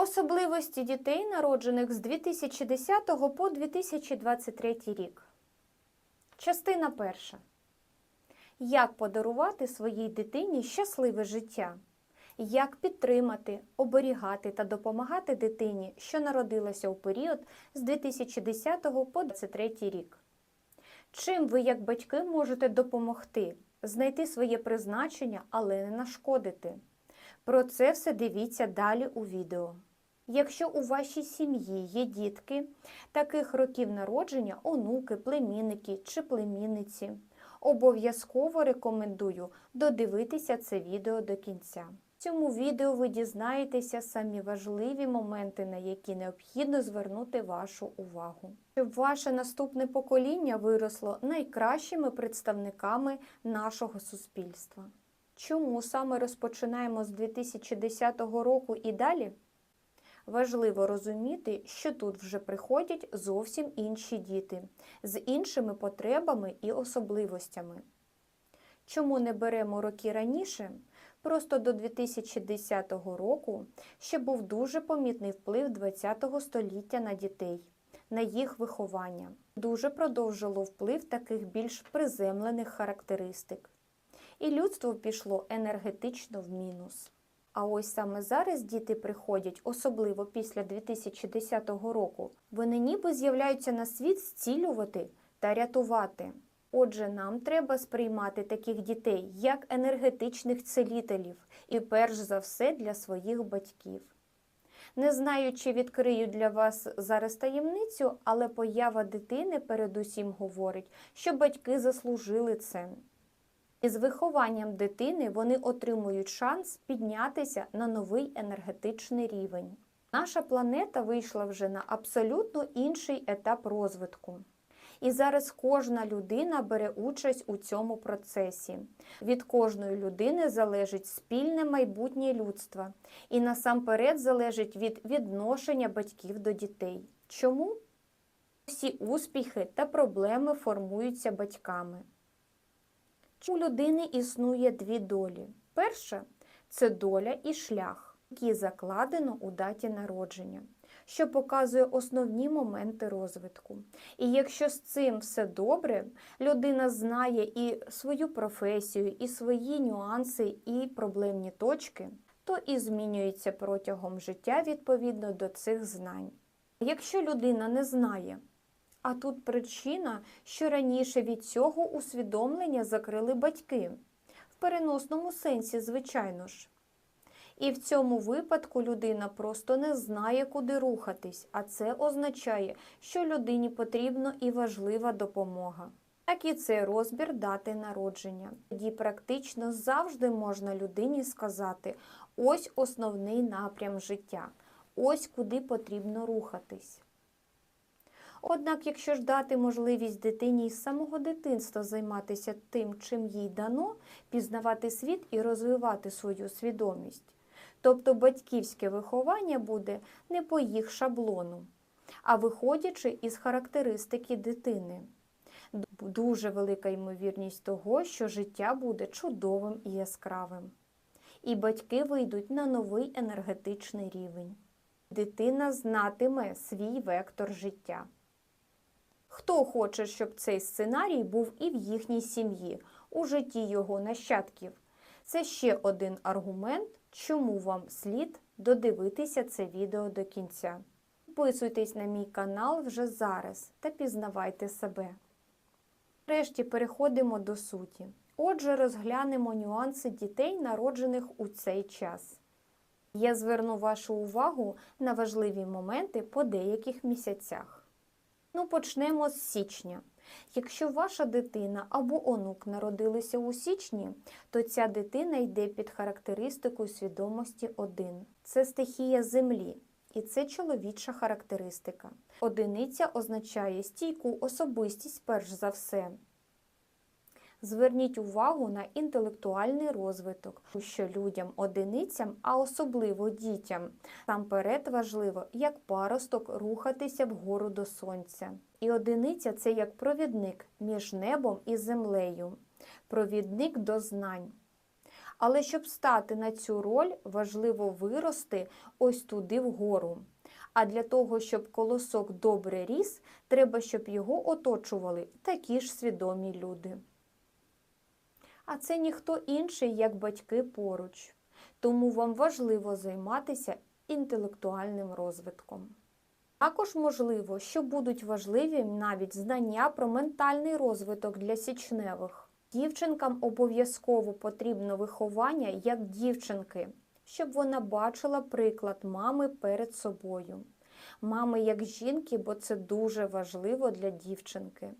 Особливості дітей, народжених з 2010 по 2023 рік. Частина перша. Як подарувати своїй дитині щасливе життя? Як підтримати, оберігати та допомагати дитині, що народилася у період з 2010 по 2023 рік? Чим ви, як батьки, можете допомогти знайти своє призначення, але не нашкодити? Про це все дивіться далі у відео. Якщо у вашій сім'ї є дітки таких років народження, онуки, племінники чи племінниці, обов'язково рекомендую додивитися це відео до кінця. В цьому відео ви дізнаєтеся самі важливі моменти, на які необхідно звернути вашу увагу, щоб ваше наступне покоління виросло найкращими представниками нашого суспільства. Чому саме розпочинаємо з 2010 року і далі? Важливо розуміти, що тут вже приходять зовсім інші діти з іншими потребами і особливостями. Чому не беремо роки раніше? Просто до 2010 року ще був дуже помітний вплив ХХ століття на дітей, на їх виховання. Дуже продовжило вплив таких більш приземлених характеристик. І людство пішло енергетично в мінус. А ось саме зараз діти приходять, особливо після 2010 року, вони ніби з'являються на світ зцілювати та рятувати. Отже, нам треба сприймати таких дітей як енергетичних целителів і перш за все для своїх батьків. Не знаю, чи відкрию для вас зараз таємницю, але поява дитини передусім говорить, що батьки заслужили це. І з вихованням дитини вони отримують шанс піднятися на новий енергетичний рівень. Наша планета вийшла вже на абсолютно інший етап розвитку. І зараз кожна людина бере участь у цьому процесі. Від кожної людини залежить спільне майбутнє людства, і насамперед залежить від відношення батьків до дітей. Чому? Всі успіхи та проблеми формуються батьками. У людини існує дві долі. Перша це доля і шлях, які закладено у даті народження, що показує основні моменти розвитку. І якщо з цим все добре, людина знає і свою професію, і свої нюанси, і проблемні точки, то і змінюється протягом життя відповідно до цих знань. Якщо людина не знає, а тут причина, що раніше від цього усвідомлення закрили батьки. В переносному сенсі, звичайно ж. І в цьому випадку людина просто не знає, куди рухатись, а це означає, що людині потрібна і важлива допомога. Так і це розбір дати народження. Тоді практично завжди можна людині сказати: ось основний напрям життя, ось куди потрібно рухатись. Однак, якщо ж дати можливість дитині з самого дитинства займатися тим, чим їй дано, пізнавати світ і розвивати свою свідомість, тобто батьківське виховання буде не по їх шаблону, а виходячи із характеристики дитини. Дуже велика ймовірність того, що життя буде чудовим і яскравим. І батьки вийдуть на новий енергетичний рівень. Дитина знатиме свій вектор життя. Хто хоче, щоб цей сценарій був і в їхній сім'ї, у житті його нащадків? Це ще один аргумент, чому вам слід додивитися це відео до кінця. Підписуйтесь на мій канал вже зараз та пізнавайте себе. Врешті переходимо до суті. Отже, розглянемо нюанси дітей, народжених у цей час. Я зверну вашу увагу на важливі моменти по деяких місяцях. Ну, почнемо з січня. Якщо ваша дитина або онук народилися у січні, то ця дитина йде під характеристикою свідомості 1. Це стихія землі, і це чоловіча характеристика. Одиниця означає стійку особистість, перш за все. Зверніть увагу на інтелектуальний розвиток, що людям одиницям, а особливо дітям, насамперед важливо, як паросток рухатися вгору до сонця. І одиниця це як провідник між небом і землею, провідник до знань. Але щоб стати на цю роль, важливо вирости ось туди вгору. А для того, щоб колосок добре ріс, треба, щоб його оточували такі ж свідомі люди. А це ніхто інший, як батьки поруч. Тому вам важливо займатися інтелектуальним розвитком. Також можливо, що будуть важливі навіть знання про ментальний розвиток для січневих. Дівчинкам обов'язково потрібно виховання як дівчинки, щоб вона бачила приклад мами перед собою. Мами як жінки, бо це дуже важливо для дівчинки.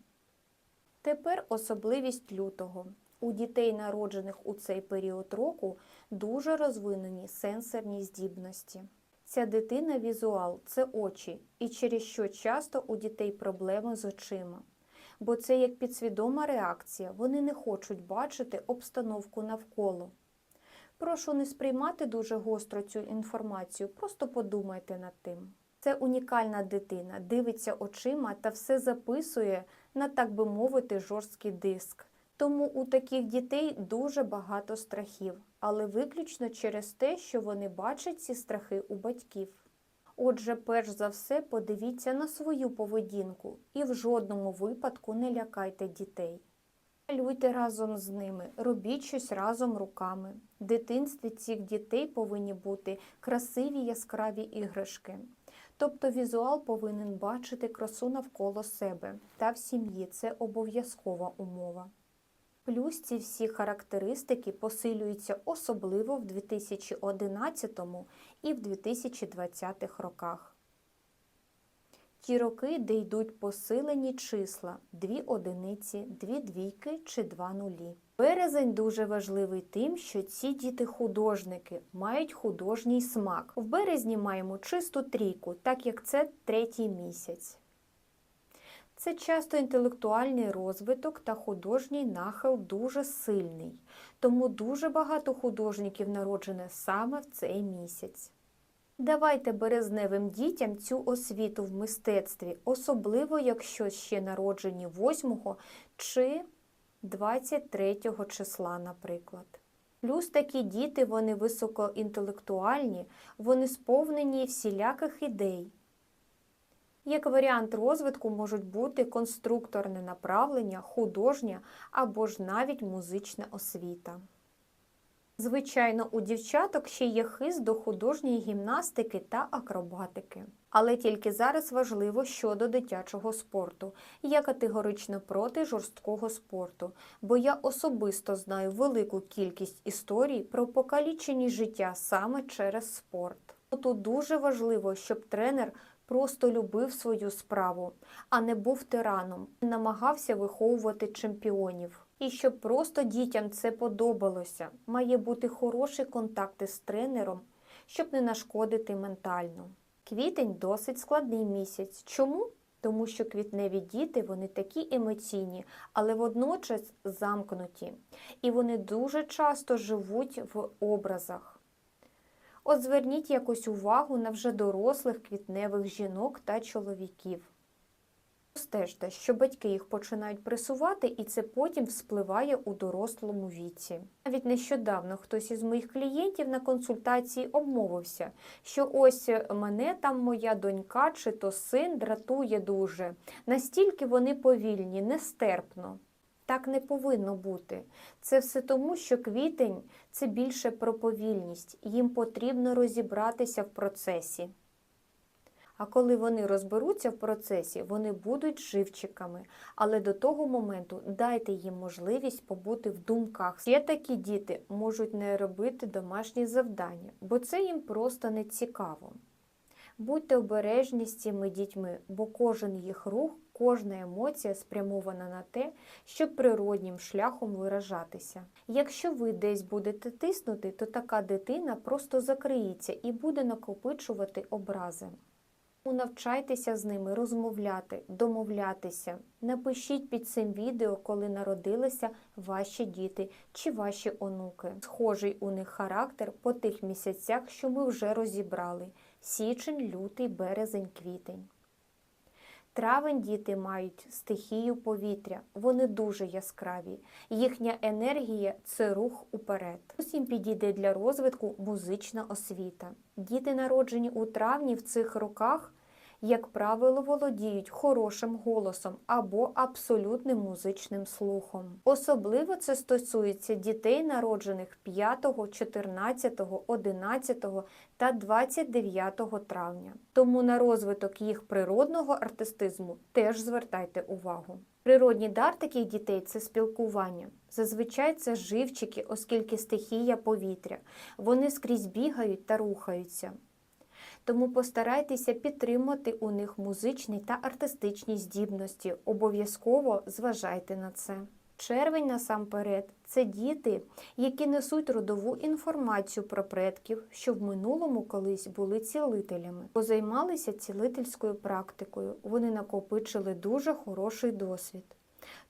Тепер особливість лютого. У дітей, народжених у цей період року, дуже розвинені сенсорні здібності. Ця дитина візуал це очі, і через що часто у дітей проблеми з очима. Бо це як підсвідома реакція, вони не хочуть бачити обстановку навколо. Прошу не сприймати дуже гостро цю інформацію, просто подумайте над тим. Це унікальна дитина, дивиться очима та все записує на, так би мовити, жорсткий диск. Тому у таких дітей дуже багато страхів, але виключно через те, що вони бачать ці страхи у батьків. Отже, перш за все, подивіться на свою поведінку і в жодному випадку не лякайте дітей. Малюйте разом з ними, робіть щось разом руками. В дитинстві цих дітей повинні бути красиві яскраві іграшки. Тобто візуал повинен бачити красу навколо себе та в сім'ї це обов'язкова умова. Плюс ці всі характеристики посилюються особливо в 2011 і в 2020 роках. Ті роки, де йдуть посилені числа дві одиниці, дві двійки чи два нулі. Березень дуже важливий тим, що ці діти художники мають художній смак. В березні маємо чисту трійку, так як це третій місяць. Це часто інтелектуальний розвиток та художній нахил дуже сильний, тому дуже багато художників народжене саме в цей місяць. Давайте березневим дітям цю освіту в мистецтві, особливо якщо ще народжені 8 чи 23 числа, наприклад. Плюс такі діти, вони високоінтелектуальні, вони сповнені всіляких ідей. Як варіант розвитку можуть бути конструкторне направлення, художня або ж навіть музична освіта. Звичайно, у дівчаток ще є хист до художньої гімнастики та акробатики. Але тільки зараз важливо щодо дитячого спорту. Я категорично проти жорсткого спорту, бо я особисто знаю велику кількість історій про покалічені життя саме через спорт. Тут дуже важливо, щоб тренер просто любив свою справу, а не був тираном, намагався виховувати чемпіонів. І щоб просто дітям це подобалося, має бути хороші контакти з тренером, щоб не нашкодити ментально. Квітень досить складний місяць. Чому? Тому що квітневі діти вони такі емоційні, але водночас замкнуті, і вони дуже часто живуть в образах. От зверніть якось увагу на вже дорослих квітневих жінок та чоловіків. Стежте, що батьки їх починають пресувати, і це потім вспливає у дорослому віці. Навіть нещодавно хтось із моїх клієнтів на консультації обмовився, що ось мене там моя донька чи то син дратує дуже. Настільки вони повільні, нестерпно. Так не повинно бути. Це все тому, що квітень це більше про повільність, їм потрібно розібратися в процесі. А коли вони розберуться в процесі, вони будуть живчиками. Але до того моменту дайте їм можливість побути в думках. Є такі діти можуть не робити домашні завдання, бо це їм просто не цікаво. Будьте обережні з цими дітьми, бо кожен їх рух, кожна емоція спрямована на те, щоб природнім шляхом виражатися. Якщо ви десь будете тиснути, то така дитина просто закриється і буде накопичувати образи. Навчайтеся з ними розмовляти, домовлятися. Напишіть під цим відео, коли народилися ваші діти чи ваші онуки. Схожий у них характер по тих місяцях, що ми вже розібрали: січень, лютий, березень, квітень. Травень діти мають стихію повітря, вони дуже яскраві. Їхня енергія це рух уперед. Усім підійде для розвитку музична освіта. Діти, народжені у травні в цих роках, як правило, володіють хорошим голосом або абсолютним музичним слухом. Особливо це стосується дітей, народжених 5, 14, 11 та 29 травня. Тому на розвиток їх природного артистизму теж звертайте увагу. Природній дар таких дітей це спілкування. Зазвичай це живчики, оскільки стихія повітря. Вони скрізь бігають та рухаються. Тому постарайтеся підтримати у них музичні та артистичні здібності. Обов'язково зважайте на це. Червень насамперед це діти, які несуть родову інформацію про предків, що в минулому колись були цілителями, позаймалися цілительською практикою. Вони накопичили дуже хороший досвід.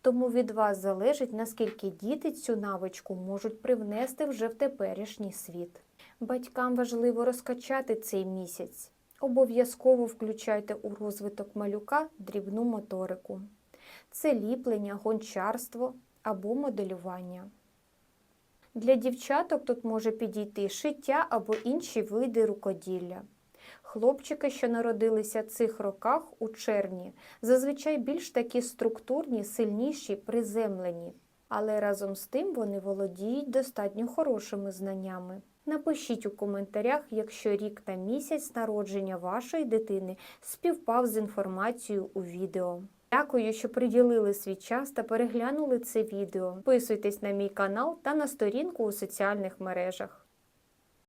Тому від вас залежить, наскільки діти цю навичку можуть привнести вже в теперішній світ. Батькам важливо розкачати цей місяць. Обов'язково включайте у розвиток малюка дрібну моторику. Це ліплення, гончарство або моделювання. Для дівчаток тут може підійти шиття або інші види рукоділля. Хлопчики, що народилися цих роках у червні, зазвичай більш такі структурні, сильніші, приземлені, але разом з тим вони володіють достатньо хорошими знаннями. Напишіть у коментарях, якщо рік та місяць народження вашої дитини співпав з інформацією у відео. Дякую, що приділили свій час та переглянули це відео. Підписуйтесь на мій канал та на сторінку у соціальних мережах.